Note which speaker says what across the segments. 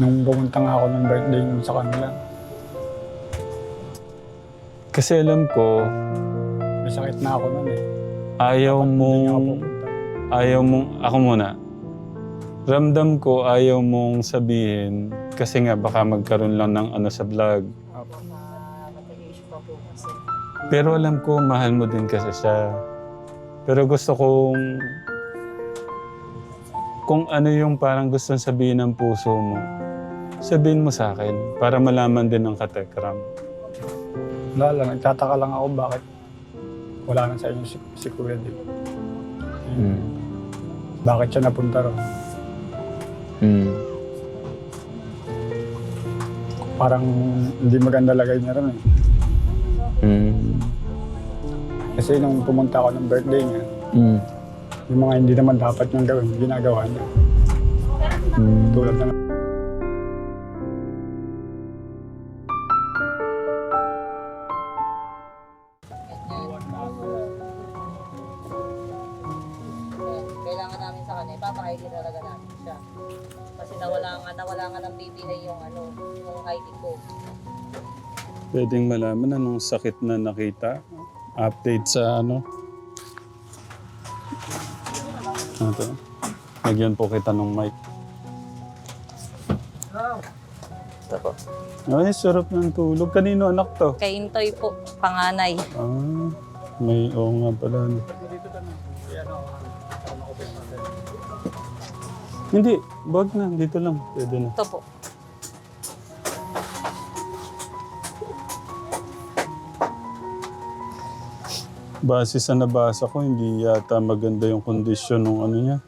Speaker 1: Nung pumunta nga ako ng birthday nun sa kanila,
Speaker 2: Kasi alam ko,
Speaker 1: may sakit na ako nun eh.
Speaker 2: ayaw
Speaker 1: Hindi
Speaker 2: mong,
Speaker 1: nga ako pumunta.
Speaker 2: ayaw mong, ako muna. Ramdam ko ayaw mong sabihin kasi nga baka magkaroon lang ng ano sa vlog. Pero alam ko, mahal mo din kasi siya. Pero gusto kong... Kung ano yung parang gusto sabihin ng puso mo, sabihin mo sa akin para malaman din ng katekram.
Speaker 1: Wala lang, nagtataka lang ako bakit wala na sa inyo si, si Kuya Dave.
Speaker 2: Mm.
Speaker 1: Bakit siya napunta ron?
Speaker 2: Mm.
Speaker 1: Parang hindi maganda lagay niya ron eh.
Speaker 2: Mm.
Speaker 1: Kasi nung pumunta ako ng birthday niya,
Speaker 2: Mm.
Speaker 1: yung mga hindi naman dapat niyang gawin, ginagawa niya.
Speaker 2: Mm.
Speaker 1: Tulad na
Speaker 2: Pwedeng malaman anong sakit na nakita. Update sa ano. Ito. Lagyan po kita ng mic.
Speaker 3: Ito po.
Speaker 2: Ay, sarap ng tulog. Kanino anak to?
Speaker 3: Kay Intoy po, panganay.
Speaker 2: Ah, may oo nga pala. no. Hindi, wag na. Dito lang. Pwede na.
Speaker 3: Ito po.
Speaker 2: Base sa nabasa ko, hindi yata maganda yung kondisyon ng ano niya.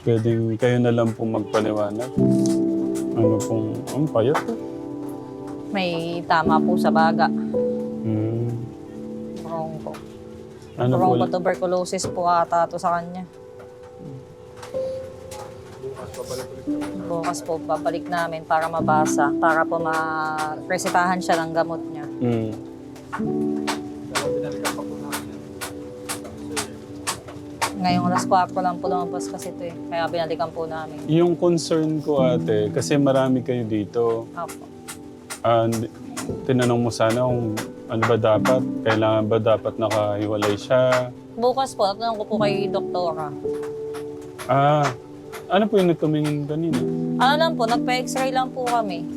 Speaker 2: Pwedeng kayo na lang pong magpaliwanag. Ano pong, ang payat.
Speaker 3: May tama po sa baga.
Speaker 2: Hmm.
Speaker 3: Wrong po.
Speaker 2: Ano po?
Speaker 3: Wrong po, tuberculosis po ata to sa kanya. Bukas po, babalik namin para mabasa. Para po ma-resetahan siya ng gamot niya.
Speaker 2: Hmm.
Speaker 3: Ngayong alas 4 lang po lumabas kasi ito eh. Kaya binalikan po namin.
Speaker 2: Yung concern ko ate, kasi marami kayo dito.
Speaker 3: Opo.
Speaker 2: And tinanong mo sana kung ano ba dapat, kailangan ba dapat nakahiwalay siya.
Speaker 3: Bukas po, tatanong ko po kay doktora.
Speaker 2: Ah, ano po yung tumingin kanina?
Speaker 3: Ano lang po, nagpa-x-ray lang po kami.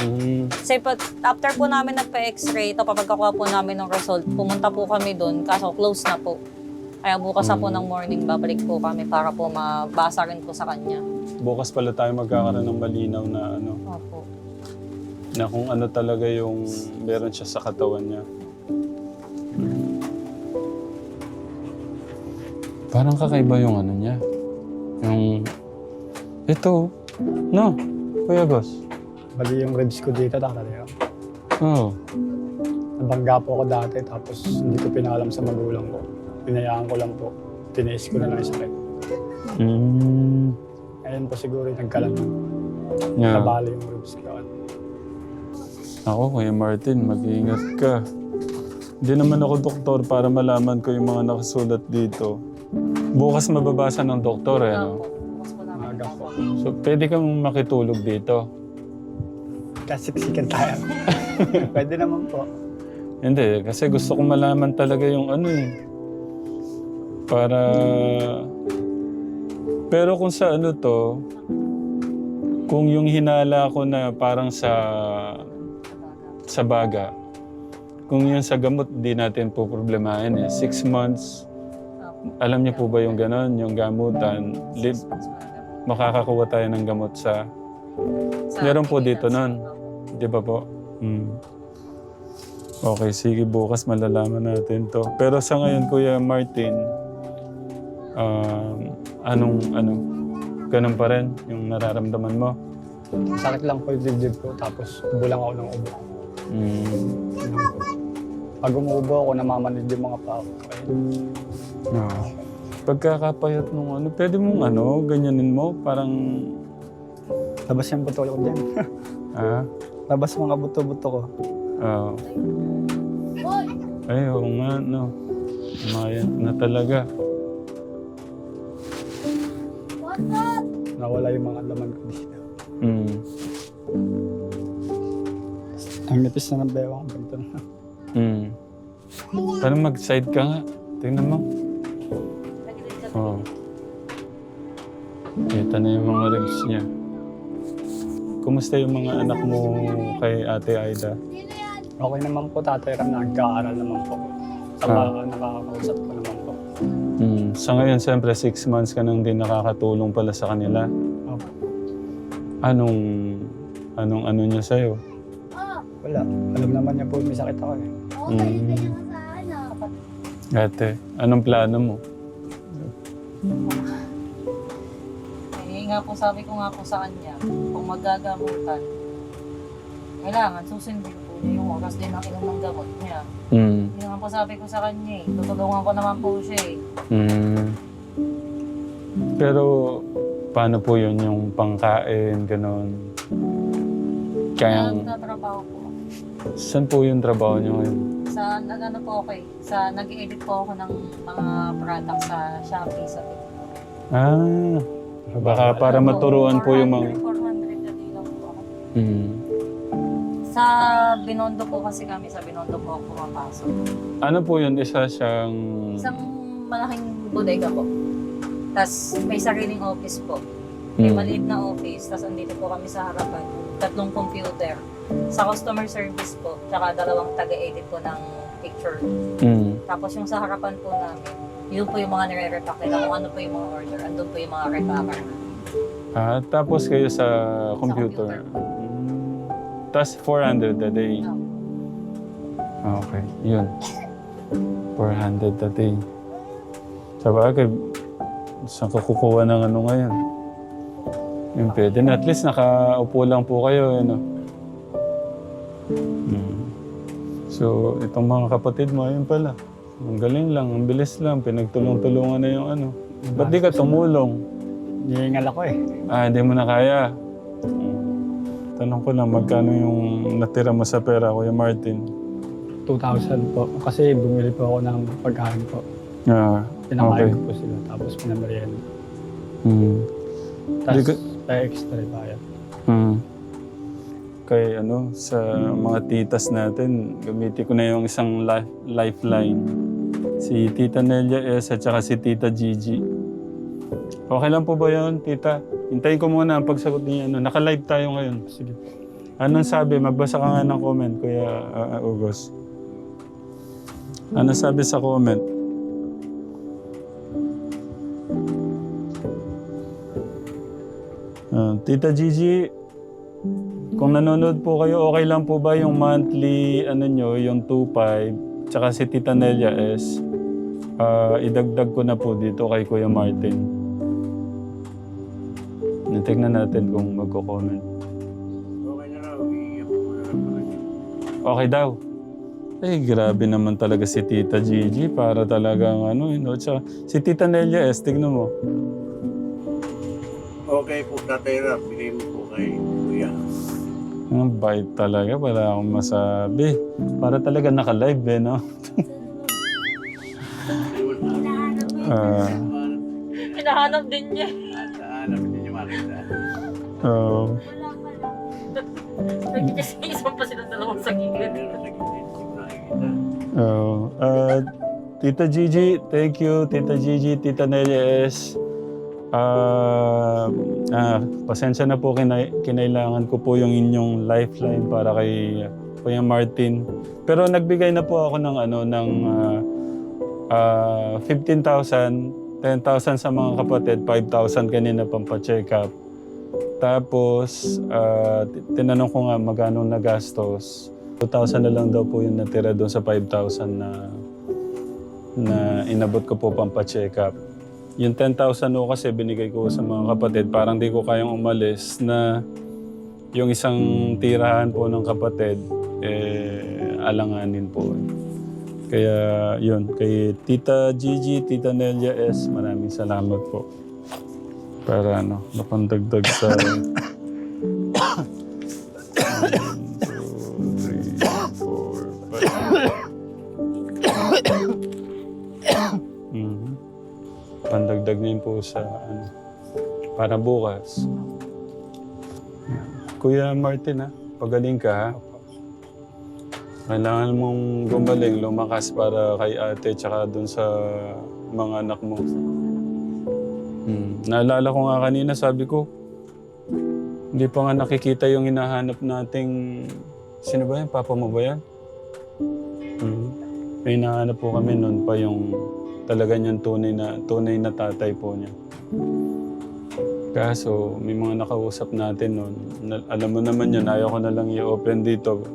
Speaker 2: Hmm.
Speaker 3: Kasi pag, after po namin nagpa-x-ray, ito pagkakuha po namin ng result, pumunta po kami doon, kaso close na po. Kaya bukas na po ng morning, babalik po kami para po mabasa rin po sa kanya.
Speaker 2: Bukas pala tayo magkakaroon ng malinaw na ano,
Speaker 3: Opo.
Speaker 2: na kung ano talaga yung meron siya sa katawan niya. Parang kakaiba yung ano niya. Yung... Ito. No. Kuya Boss.
Speaker 1: Bali yung ribs ko dito, tatali ako.
Speaker 2: Oo.
Speaker 1: Nabangga po ako dati, tapos hindi ko pinalam sa magulang ko. Pinayaan ko lang po. Tiniis ko na lang yung sakit.
Speaker 2: Mm.
Speaker 1: Ngayon po siguro yung nagkalan.
Speaker 2: Yeah.
Speaker 1: Nabali yung ribs ko.
Speaker 2: Ako, Kuya Martin, mag-iingat ka. Hindi naman ako doktor para malaman ko yung mga nakasulat dito. Bukas mababasa ng doktor eh, no?
Speaker 1: Maaga po.
Speaker 2: So, pwede kang makitulog dito.
Speaker 1: Kasiksikan tayo. Pwede naman po.
Speaker 2: Hindi, kasi gusto kong malaman talaga yung ano eh. Para... Pero kung sa ano to, kung yung hinala ko na parang sa sa baga, kung yun sa gamot, di natin po problemahin eh. Six months, alam niyo po ba yung ganon, yung gamutan, lib, makakakuha tayo ng gamot sa, Meron po dito nun. Di ba po? Hmm. Okay, sige, bukas malalaman natin to. Pero sa ngayon, Kuya Martin, um, anong, ano, ganun pa rin yung nararamdaman mo?
Speaker 1: Sakit lang po yung dibdib ko, tapos ubo lang ako ng ubo. Po. Pag umuubo ako, namamanid yung mga paa ko. Ayun.
Speaker 2: No. Pagkakapayat nung ano, pwede mong ano, ganyanin mo, parang,
Speaker 1: Labas yung ko dyan.
Speaker 2: ah,
Speaker 1: Labas mga buto-buto ko.
Speaker 2: Oo. Ay, oo nga, no. Mayan na talaga.
Speaker 1: nawala yung mga laman ko dito.
Speaker 2: Mm.
Speaker 1: Ang nipis na ng bewang ganito na.
Speaker 2: Mm. Paano mag-side ka nga? Tingnan mo. Oo. Kita na yung mga ribs niya. Kumusta yung mga anak mo kay Ate Aida?
Speaker 1: Okay naman po, Tatay Ram, nagkaaral naman po. Saka nakakausap ko naman po.
Speaker 2: Mm. Sa ngayon, siyempre, six months ka nang din nakakatulong pala sa kanila.
Speaker 1: Opo.
Speaker 2: Anong, anong ano niya sa'yo?
Speaker 1: Wala. Alam naman niya po, may sakit ako eh.
Speaker 2: Mm. Ate, anong plano mo?
Speaker 3: Nga po, sabi ko nga po sa kanya, kung magagamutan, kailangan susundin po niya yung oras din ng inom ng gamot niya.
Speaker 2: Mm.
Speaker 3: Yun nga po sabi ko sa kanya eh. Tutulungan ko naman po siya eh.
Speaker 2: Mm. Pero, paano po yun yung pangkain?
Speaker 3: Kaya
Speaker 2: Kaya,
Speaker 3: nagtatrabaho po.
Speaker 2: saan po yung trabaho niyo ngayon?
Speaker 3: Sa nag-ano po ako eh. Sa nag-edit po ako ng mga products sa Shopee sa TikTok.
Speaker 2: Ah, baka para maturuan po yung mga...
Speaker 3: 400 na din lang po ako.
Speaker 2: Mm.
Speaker 3: Sa Binondo po kasi kami, sa Binondo po ako pumapasok.
Speaker 2: Ano po yun? Isa siyang...
Speaker 3: Isang malaking bodega po. Tapos may sariling office po. May
Speaker 2: Mm.
Speaker 3: maliit na office, tapos andito po kami sa harapan. Tatlong computer. Sa customer service po, tsaka dalawang taga-edit po ng picture.
Speaker 2: Mm.
Speaker 3: Tapos yung sa harapan po namin, yun po yung mga nire-repack nila, kung ano po yung mga order, andun po yung mga repacker.
Speaker 2: Ah, tapos kayo sa computer.
Speaker 3: computer.
Speaker 2: Mm. Tapos 400 a day.
Speaker 3: No.
Speaker 2: Okay, yun. 400 a day. Sa bagay, saan ka kukuha ng ano ngayon? Yung pwede na. At least nakaupo lang po kayo. Ano? Mm. So, itong mga kapatid mo, ayun pala. Ang galing lang, ang bilis lang. Pinagtulong-tulungan na yung ano. Ba't di ka tumulong?
Speaker 1: Nihingal ako eh.
Speaker 2: Ah, hindi mo na kaya. Tanong ko lang, magkano yung natira mo sa pera, Kuya Martin?
Speaker 1: 2,000 po. Kasi bumili po ako ng pagkain po.
Speaker 2: Ah,
Speaker 1: Pinakain
Speaker 2: Okay.
Speaker 1: ko po sila. Tapos pinamerienda.
Speaker 2: hmm.
Speaker 1: Tapos
Speaker 2: Di ka-
Speaker 1: pa extra bayad.
Speaker 2: Hmm. Kay ano, sa mga titas natin, gamitin ko na yung isang li- lifeline. Si Tita Nelia S at saka si Tita Gigi. Okay lang po ba yun, Tita? Hintayin ko muna ang pagsagot niya. Ano, naka-live tayo ngayon.
Speaker 1: Sige.
Speaker 2: Anong sabi? Magbasa ka nga ng comment, Kuya uh, uh, Ugos. Ano sabi sa comment? Ah, Tita Gigi, kung nanonood po kayo, okay lang po ba yung monthly, ano nyo, yung 2.5, tsaka si Tita Nelia S, ah, idagdag ko na po dito kay Kuya Martin. Tignan natin kung magko-comment. Okay daw. Eh, grabe naman talaga si Tita Gigi para talagang ano, you know, tsaka si Tita Nelia S, tignan mo.
Speaker 4: Okay po, Tatay Ram. Bigay mo po kay Kuya.
Speaker 2: Ang bait talaga, wala akong masabi. Para talaga naka-live eh, no? Ah,
Speaker 3: Hinahanap din niya.
Speaker 2: Oh.
Speaker 3: Nagkikisisan pa silang dalawang sa gilid.
Speaker 2: Oh, ah, Tita Gigi, thank you. Tita Gigi, Tita Nelia S. Ah, ah, pasensya na po, kinai- kinailangan ko po yung inyong lifeline para kay Kuya Martin. Pero nagbigay na po ako ng ano ng ah, ah, 15,000, 10,000 sa mga kapatid, 5,000 kanina pampa-check up. Tapos, ah, tinanong ko nga magkano nagastos. 2,000 na lang daw po yung natira doon sa 5,000 na na inabot ko po pampa-check up. Yung 10,000 ko kasi binigay ko sa mga kapatid, parang di ko kayang umalis na yung isang tirahan po ng kapatid, eh, alanganin po. Kaya yun, kay Tita Gigi, Tita Nelia S, maraming salamat po. Para ano, napandagdag sa... Po sa ano, Para bukas. Kuya Martin ha, pagaling ka ha. Kailangan mong gumaling, lumakas para kay ate tsaka dun sa mga anak mo. Hmm. Naalala ko nga kanina, sabi ko, hindi pa nga nakikita yung hinahanap nating... Sino ba yan? Papa mo ba yan? Hmm. May hinahanap po kami noon pa yung talaga niyang tunay na, tunay na tatay po niya. Kaso, may mga nakausap natin noon. Na, alam mo naman yun, ayaw ko na lang i-open dito.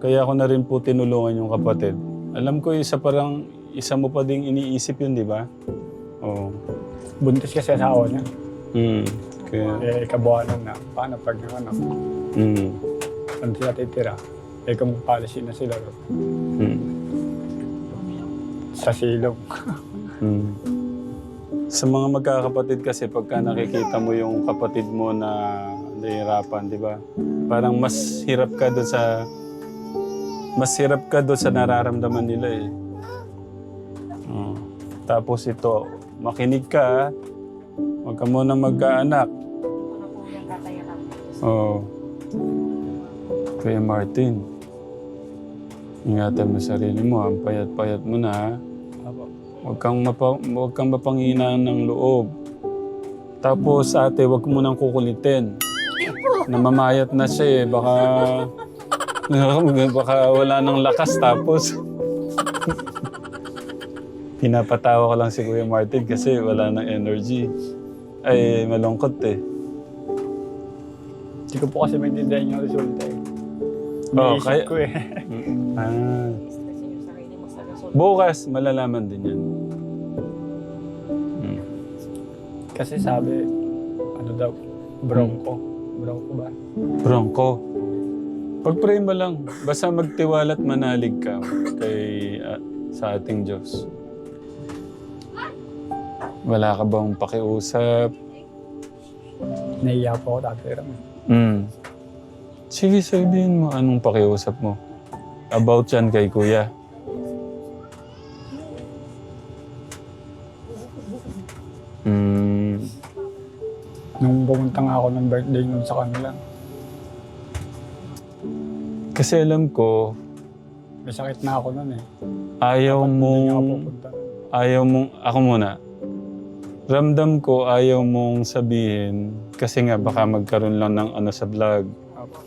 Speaker 2: Kaya ako na rin po tinulungan yung kapatid. Alam ko isa parang, isa mo pa ding iniisip yun, di ba? Oo.
Speaker 1: Buntis kasi asawa niya.
Speaker 2: Hmm. Kaya,
Speaker 1: Eh, kabuhanan na. Paano pag ano,
Speaker 2: hmm.
Speaker 1: saan sila titira? Eh, kung policy na sila
Speaker 2: Hmm.
Speaker 1: Sa silong.
Speaker 2: Hmm. Sa mga magkakapatid kasi, pagka nakikita mo yung kapatid mo na nahihirapan, di ba? Parang mas hirap ka doon sa... Mas hirap ka doon sa nararamdaman nila eh. Oh. Tapos ito, makinig ka ah. Huwag ka muna magkaanak. Oo. Kuya Martin, ingatan mo sarili mo. Ang payat-payat mo na ha. Huwag kang, mapa, huwag kang mapanghinaan ng loob. Tapos ate, huwag mo nang kukulitin. Namamayat na siya eh. Baka, baka wala nang lakas tapos. Pinapatawa ko lang si Kuya Martin kasi wala nang energy. Ay, malungkot eh.
Speaker 1: Hindi ko po kasi maintindihan yung resulta eh.
Speaker 2: Oo,
Speaker 1: Iniisip
Speaker 2: kaya-
Speaker 1: ko eh.
Speaker 2: Ah. Bukas, malalaman din yan. Hmm.
Speaker 1: kasi sabi, ano daw, bronco. Bronco ba?
Speaker 2: Bronco. Pag-pray mo lang. Basta magtiwala at manalig ka kay, ah, sa ating Diyos. Wala ka bang pakiusap?
Speaker 1: Naiya po ako dati rin.
Speaker 2: Hmm. Sige, sabihin mo anong pakiusap mo. About yan kay Kuya.
Speaker 1: Nga ako ng birthday nun sa kanila,
Speaker 2: Kasi alam ko,
Speaker 1: may sakit na ako nun eh.
Speaker 2: ayaw
Speaker 1: Hindi ako
Speaker 2: mong...
Speaker 1: pupunta.
Speaker 2: Ayaw mong... Ako muna. Ramdam ko ayaw mong sabihin kasi nga baka magkaroon lang ng ano sa vlog.
Speaker 1: Apo.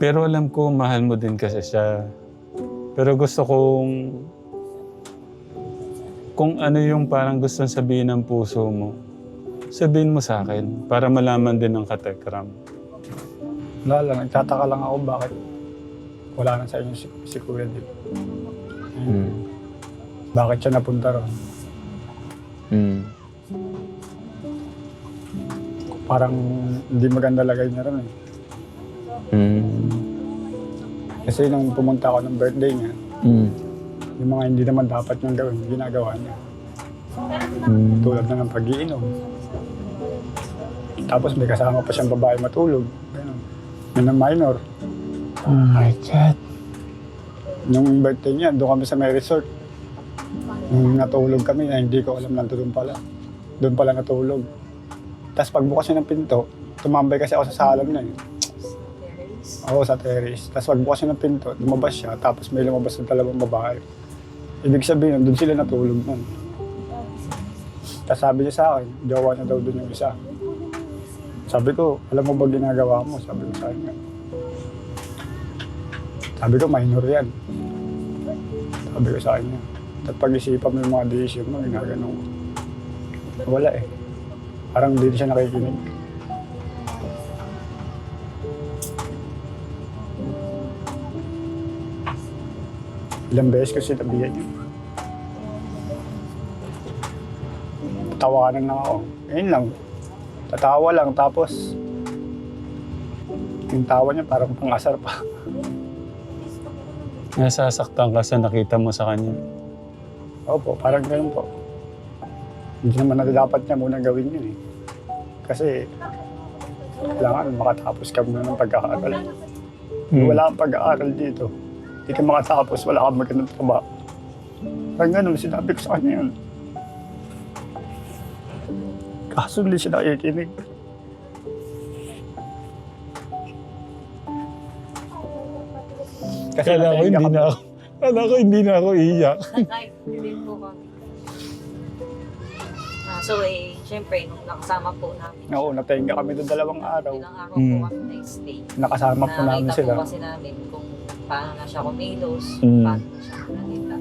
Speaker 2: Pero alam ko mahal mo din kasi siya. Pero gusto kong... Kung ano yung parang gustong sabihin ng puso mo, sabihin mo sa akin para malaman din ng katekram.
Speaker 1: Wala lang, nagtataka lang ako bakit wala na sa inyo si, si Kuya Dip.
Speaker 2: Hmm.
Speaker 1: Bakit siya napunta ron?
Speaker 2: Hmm.
Speaker 1: Parang hindi maganda lagay niya ron eh.
Speaker 2: Hmm.
Speaker 1: Kasi nung pumunta ako ng birthday niya,
Speaker 2: Hmm.
Speaker 1: yung mga hindi naman dapat niyang gawin, ginagawa niya.
Speaker 2: Hmm.
Speaker 1: Tulad na ng pag-iinom. Tapos may kasama pa siyang babae matulog. Ganun. Yun ang minor.
Speaker 2: Oh my God.
Speaker 1: Nung birthday niya, doon kami sa may resort. Nung natulog kami na hindi ko alam nandun pala. Doon pala natulog. Tapos pagbukas niya ng pinto, tumambay kasi ako sa salam na eh. Oo, sa terrace. Tapos pagbukas niya ng pinto, lumabas siya. Tapos may lumabas ng dalawang babae. Ibig sabihin, doon sila natulog nun. Tapos sabi niya sa akin, jowa na daw doon yung isa. Sabi ko, alam mo ba ginagawa mo? Sabi ko sa kanya. Sabi ko, minor yan. Sabi ko sa kanya. At pag-isipan mo yung mga decision mo, ginagano. Wala eh. Parang hindi siya nakikinig. Ilang beses ko sinabihan niya. Tawanan lang ako. Ayun lang. Tatawa lang tapos yung tawa niya parang pangasar pa.
Speaker 2: Nasasaktan ka sa nakita mo sa kanya.
Speaker 1: Opo, parang ganun po. Hindi naman na dapat niya muna gawin yun eh. Kasi kailangan makatapos ka muna ng pag-aaral. Kung wala kang pag-aaral dito, hindi ka makatapos, wala kang magandang trabaho. Parang ganun, sinabi ko sa kanya yun. Kaso hindi siya nakikinig. Kasi
Speaker 2: Kala ko hindi
Speaker 1: kami.
Speaker 2: na ako, kala ko hindi na ako iiyak.
Speaker 3: Nag-live din po kami. Ah, so eh, syempre, nung nakasama po namin
Speaker 1: Oo, natahiga kami doon dalawang araw.
Speaker 3: Ilang araw
Speaker 2: Mm.
Speaker 3: po kami na-stay.
Speaker 1: Nakasama po namin
Speaker 3: Nakita
Speaker 1: sila.
Speaker 3: po kasi namin kung paano na siya kumilos,
Speaker 2: Mm.
Speaker 3: paano na siya nakita.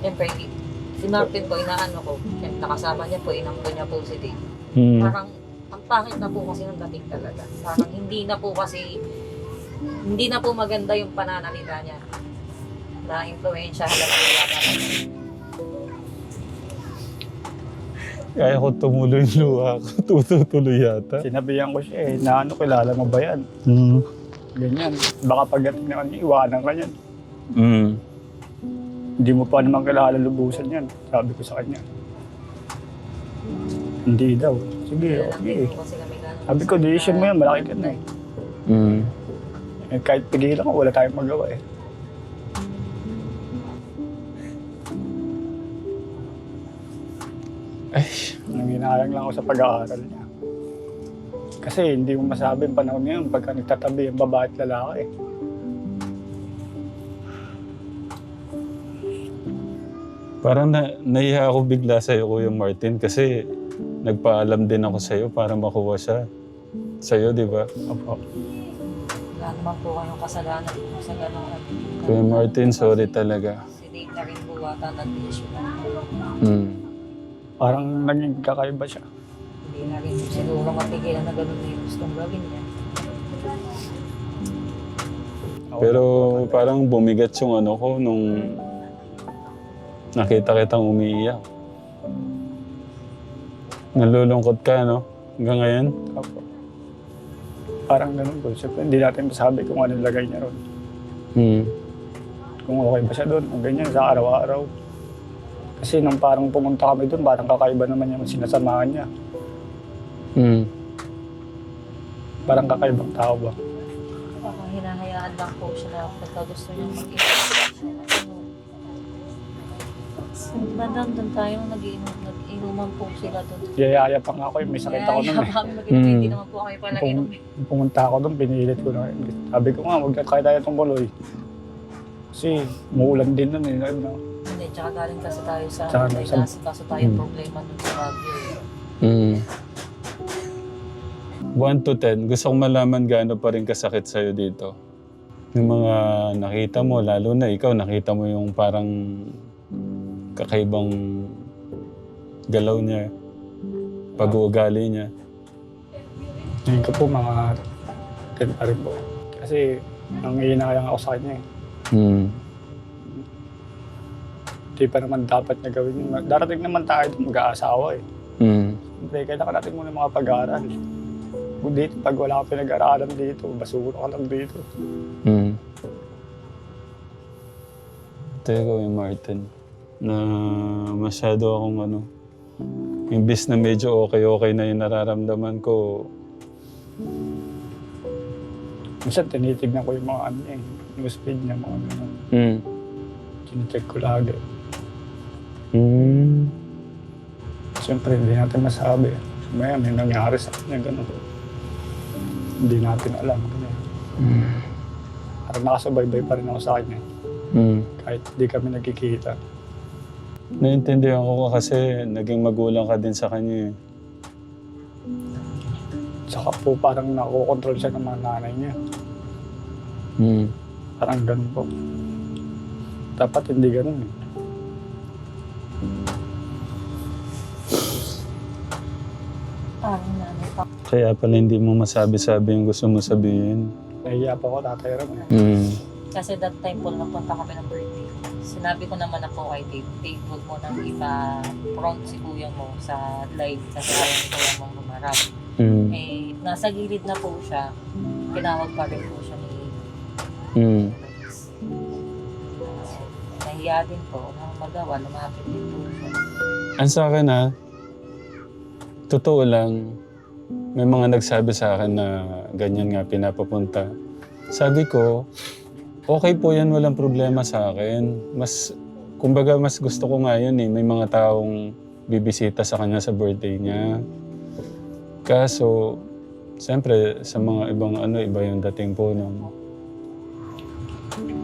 Speaker 3: Siyempre, si Martin po, inaano ko, nakasama niya po, inampo niya po si Dave.
Speaker 2: Hmm.
Speaker 3: Parang, ang pangit na po kasi ng dating talaga. Parang hindi na po kasi, hindi na po maganda yung pananalita niya. Na-influensya halang wala na.
Speaker 2: Kaya ko tumuloy yung luha ko. Tutuloy yata.
Speaker 1: Sinabihan ko siya eh, na ano, kilala mo ba yan?
Speaker 2: Hmm.
Speaker 1: Ganyan. Baka pagdating na kanya, iwanan ka yan.
Speaker 2: Hmm.
Speaker 1: Hindi mo pa naman kilala lubusan yan. Sabi ko sa kanya. Hindi daw. Sige, okay. Sabi ko, decision mo yan, malaki ka na eh.
Speaker 2: Hmm.
Speaker 1: eh kahit pigilan ko, wala tayong magawa eh.
Speaker 2: Ay,
Speaker 1: Nanginayang lang ako sa pag-aaral niya. Kasi hindi mo masabi yung panahon ngayon pagka nagtatabi yung babae at lalaki.
Speaker 2: Parang na, nahiya ako bigla sa'yo, Kuya Martin, kasi nagpaalam din ako sa'yo para makuha siya. Sa'yo, di ba?
Speaker 1: Opo.
Speaker 3: Wala naman po kayong kasalanan po sa ganun.
Speaker 2: Kuya Martin, sorry talaga.
Speaker 3: Si Dave na rin po ata nag-issue na.
Speaker 2: Hmm.
Speaker 1: Parang naging kakaiba siya.
Speaker 3: Hindi na rin siguro mapigilan na ganun na yung gustong gawin niya.
Speaker 2: Pero parang bumigat yung ano ko nung nakita kitang umiiyak. Nalulungkot ka, no? Hanggang ngayon?
Speaker 1: Opo. Parang ganun po. Siyempre, hindi natin masabi kung ano lagay niya ron.
Speaker 2: Hmm.
Speaker 1: Kung okay ba siya doon, o ganyan, sa araw-araw. Kasi nung parang pumunta kami doon, parang kakaiba naman yung sinasamahan niya.
Speaker 2: Hmm.
Speaker 1: Parang kakaibang tao ba?
Speaker 3: Parang hinahayaan lang po siya na pagka gusto niyang mag-inom. Bandang doon tayo nag-inom, nag-inuman po sila doon.
Speaker 1: Yayaya pa nga ako, eh, may sakit ako
Speaker 3: Kaya
Speaker 1: noon eh.
Speaker 3: kami mag-inom,
Speaker 2: Mm.
Speaker 3: hindi naman po kami pala
Speaker 1: Kung-
Speaker 3: inom.
Speaker 1: Pumunta ako doon, pinilit ko na. Sabi ko nga, huwag na kaya tayo tumuloy. Kasi muulan din nun eh.
Speaker 3: Hindi, tsaka galing kasi tayo sa
Speaker 1: Tsaka
Speaker 3: may
Speaker 1: sa-
Speaker 3: kaso tayong
Speaker 2: Mm.
Speaker 3: problema doon sa Baguio. eh.
Speaker 2: Hmm. 1 to 10, gusto kong malaman gaano pa rin kasakit sa'yo dito. Yung mga nakita mo, lalo na ikaw, nakita mo yung parang kakaibang galaw niya, pag-uugali niya.
Speaker 1: Ngayon ko po mga 10 pa rin po. Kasi nangihinayang ako sa kanya eh.
Speaker 2: Hmm.
Speaker 1: Hindi pa naman dapat niya gawin yun. Darating naman tayo doon mag-aasawa eh.
Speaker 2: Hmm.
Speaker 1: Siyempre, kailangan natin muna mga pag-aaral. Kung dito, pag wala ka pinag-aaralan dito, basura ka lang dito.
Speaker 2: Hmm. Teka, yung Martin, na masyado akong ano, imbis na medyo okay-okay na yung nararamdaman ko,
Speaker 1: Minsan tinitignan ko yung mga ano eh. News feed niya, mga ganun.
Speaker 2: hmm.
Speaker 1: Tinicheck ko lagi.
Speaker 2: Hmm.
Speaker 1: Siyempre, hindi natin masabi. Maya, may nangyari sa kanya, gano'n. Hindi natin alam. Ganun.
Speaker 2: Hmm.
Speaker 1: Parang nakasubaybay pa rin ako sa kanya.
Speaker 2: Hmm.
Speaker 1: Kahit hindi kami nagkikita.
Speaker 2: Naintindihan ko kasi naging magulang ka din sa kanya eh.
Speaker 1: Saka po parang nakokontrol siya ng mga nanay niya.
Speaker 2: Hmm.
Speaker 1: Parang ganun po. Dapat hindi ganun eh.
Speaker 3: Parang nanay pa.
Speaker 2: Kaya pala hindi mo masabi-sabi yung gusto mo sabihin.
Speaker 1: Nahiya pa ako, tatay Ram eh.
Speaker 2: Hmm.
Speaker 3: Kasi that time po, napunta kami ng birthday. Sinabi ko naman na po kay Dave, Dave, huwag mo nang ipa-prompt si kuya mo sa live kasi ayaw ni kuya mong lumarap.
Speaker 2: Hmm.
Speaker 3: Eh, nasa gilid na po siya. Tinawag pa rin po siya ni
Speaker 2: Hmm.
Speaker 3: Nahiya din po. Nang magawa, lumapit din po siya.
Speaker 2: Ang sa akin ha, totoo lang, may mga nagsabi sa akin na ganyan nga pinapapunta. Sabi ko, okay po yan, walang problema sa akin. Mas, kumbaga mas gusto ko nga yun eh, may mga taong bibisita sa kanya sa birthday niya. Kaso, siyempre, sa mga ibang ano, iba yung dating po nun.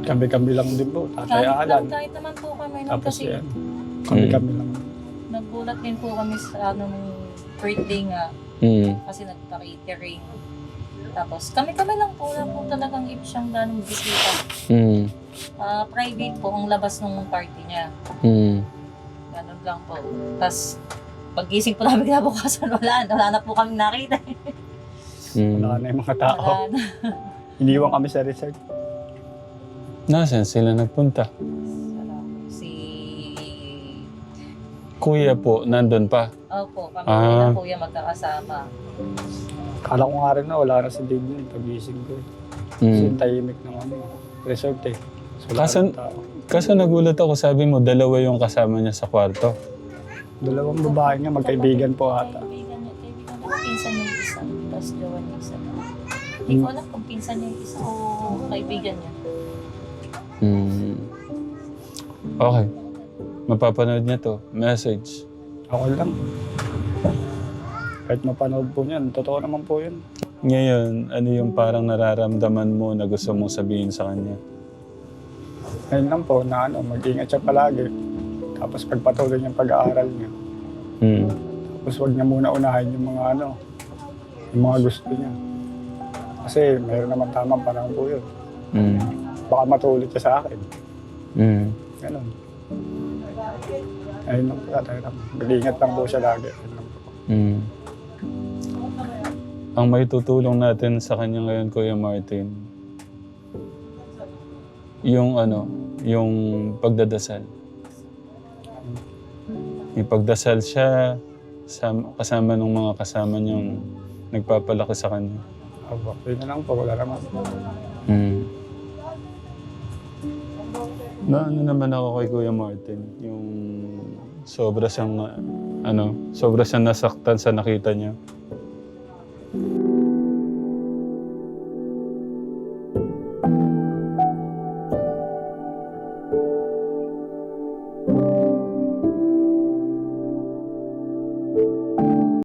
Speaker 1: Kami-kami lang din po, tatay
Speaker 3: Kahit,
Speaker 1: Alan.
Speaker 3: lang, kahit naman po kami nun
Speaker 1: Tapos
Speaker 3: kasi
Speaker 1: yan, kami-kami lang.
Speaker 3: nagulat din po kami sa ano, nung birthday nga
Speaker 2: Mm.
Speaker 3: kasi nagpa-catering. Tapos kami-kami lang po na po talagang ibig siyang ganong bisita.
Speaker 2: Mm.
Speaker 3: Ah, private po ang labas ng party niya.
Speaker 2: Mm.
Speaker 3: Ganun lang po. Tapos paggising po namin kinabukasan, wala, wala na po kami nakita.
Speaker 2: Mm.
Speaker 1: Wala na yung mga tao.
Speaker 3: Wala na.
Speaker 1: Iniwan kami sa resort.
Speaker 2: Nasaan sila nagpunta?
Speaker 3: Si...
Speaker 2: Kuya po, nandun pa.
Speaker 3: Opo, kami
Speaker 2: Ah.
Speaker 3: na kuya magkakasama.
Speaker 1: Kala ko nga rin na wala na si Dave yun, pagising ko. eh. Kasi
Speaker 2: Mm.
Speaker 1: tahimik ng ano, resort eh. So, wala rin tao.
Speaker 2: Kaso nagulat ako, sabi mo, dalawa yung kasama niya sa kwarto.
Speaker 1: Dalawang babae nga, magkaibigan po ata.
Speaker 3: Kaibigan niya, kaibigan niya. Pinsan niya yung isa, tapos jowa niya isa. Hindi ko alam kung pinsan niya yung isa o kaibigan niya.
Speaker 2: Mm. Okay. Mapapanood niya to. Message.
Speaker 1: Ako lang. Kahit mapanood po niyan, totoo naman po yun.
Speaker 2: Ngayon, ano yung parang nararamdaman mo na gusto mong sabihin sa kanya?
Speaker 1: Ngayon lang po na ano, mag-ingat siya palagi. Tapos pagpatuloy niyang pag-aaral niya.
Speaker 2: Mm.
Speaker 1: Tapos huwag niya muna unahin yung mga ano, yung mga gusto niya. Kasi mayroon naman tamang panahon po yun.
Speaker 2: Mm.
Speaker 1: Baka matulid siya sa akin.
Speaker 2: Mm.
Speaker 1: Ganon. Ayun lang po tatay lang. Mag-ingat lang po siya lagi. Ayun lang po.
Speaker 2: Mm. Ang may tutulong natin sa kanya ngayon, Kuya Martin, yung ano, yung pagdadasal. Yung pagdasal siya sam- kasama ng mga kasama niyang nagpapalaki sa kanya.
Speaker 1: Aba, yun na lang po. Wala naman.
Speaker 2: Mm. Na ano naman ako kay Kuya Martin, yung sobra siyang, ano, sobra siyang nasaktan sa nakita niya.